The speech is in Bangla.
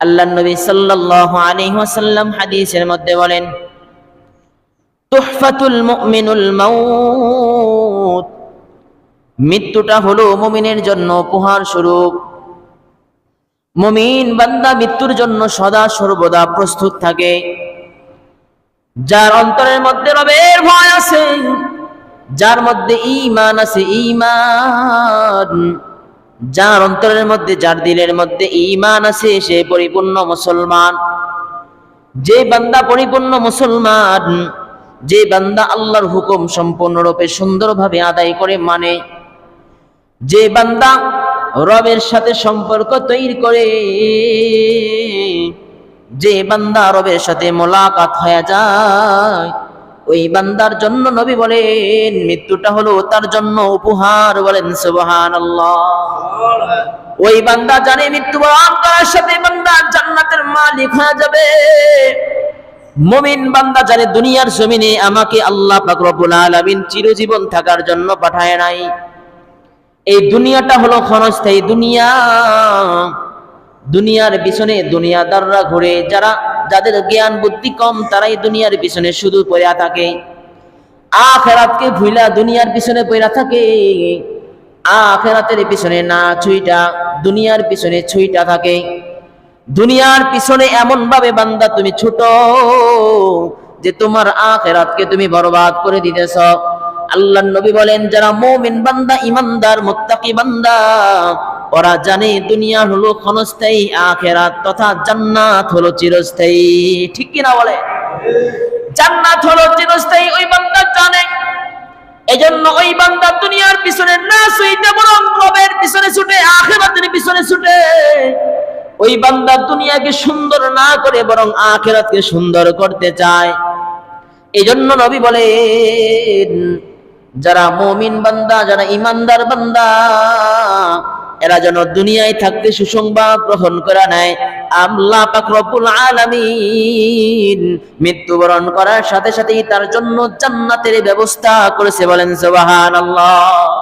আল্লাহ নবী সাল্লাল্লাহু আলাইহি ওয়াসাল্লাম হাদিসের মধ্যে বলেন, তুহফাতুল মুমিনুল মাউত। মৃত্যুটা হলো মুমিনের জন্য উপহার স্বরূপ। মুমিন বান্দা মৃত্যুর জন্য সদা সর্বদা প্রস্তুত থাকে। যার অন্তরের মধ্যে রবের ভয় আছে, যার মধ্যে ঈমান আছে, ঈমান। যার অন্তরের মধ্যে, যার দিলের মধ্যে ঈমান আছে, সে পরিপূর্ণ মুসলমান। যে বান্দা পরিপূর্ণ মুসলমান, যে বান্দা আল্লাহর হুকুম সম্পূর্ণরূপে সুন্দরভাবে আদায় করে মানে যে বান্দা রবের সাথে সম্পর্ক তৈরি করে, যে বান্দা রবের সাথে মোলাকাত হয়ে যায় ওই বান্দার জন্য নবী বলেন, মৃত্যুটা হলো তার জন্য উপহার বলেন সুবহান ওই বান্দা জানে মৃত্যুবরণ করার সাথে বান্দা জান্নাতের মালিক হয়ে যাবে। মুমিন বান্দা জানে দুনিয়ার জমিনে আমাকে আল্লাহ পাক রব্বুল চিরজীবন থাকার জন্য পাঠায় নাই। এই দুনিয়াটা হলো ক্ষণস্থায়ী দুনিয়া। দুনিয়ার পিছনে দুনিয়াদাররা ঘুরে, যারা যাদের জ্ঞান বুদ্ধি কম, তারাই দুনিয়ার পিছনে শুধু পড়া থাকে। আখেরাতকে ভুইলা দুনিয়ার পিছনে পড়া থাকে। আখেরাতের পিছনে না ছুইটা, দুনিয়ার পিছনে ছুইটা থাকে। দুনিয়ার পিছনে এমন ভাবে বান্দা তুমি ছোট যে তোমার আখেরাতকে তুমি বরবাদ করে দিতেছ। আল্লাহ নবী বলেন, যারা মুমিন বান্দা, ইমানদার, মুত্তাকি বান্দা ওরা জানে দুনিয়া হলো ক্ষণস্থায়ী, আখেরাত তথা জান্নাত হলো চিরস্থায়ী। ঠিক কিনা বলে? জান্নাত হলো চিরস্থায়ী, ওই বান্দা জানে। ওই দুনিয়ার পিছনে না ছুইতে বরং পিছনে ছুটে পিছনে ছুটে। ওই দুনিয়াকে সুন্দর না করে বরং সুন্দর করতে চায়। এজন্য নবী বলেন, যারা মমিন বান্দা, যারা ইমানদার বান্দা এরা যেন দুনিয়ায় থাকতে সুসংবাদ গ্রহণ করা নাই আল্লাহ পাক রব্বুল আলামিন মৃত্যুবরণ করার সাথে সাথেই তার জন্য জান্নাতের ব্যবস্থা করেছে বলেন সুবহানাল্লাহ।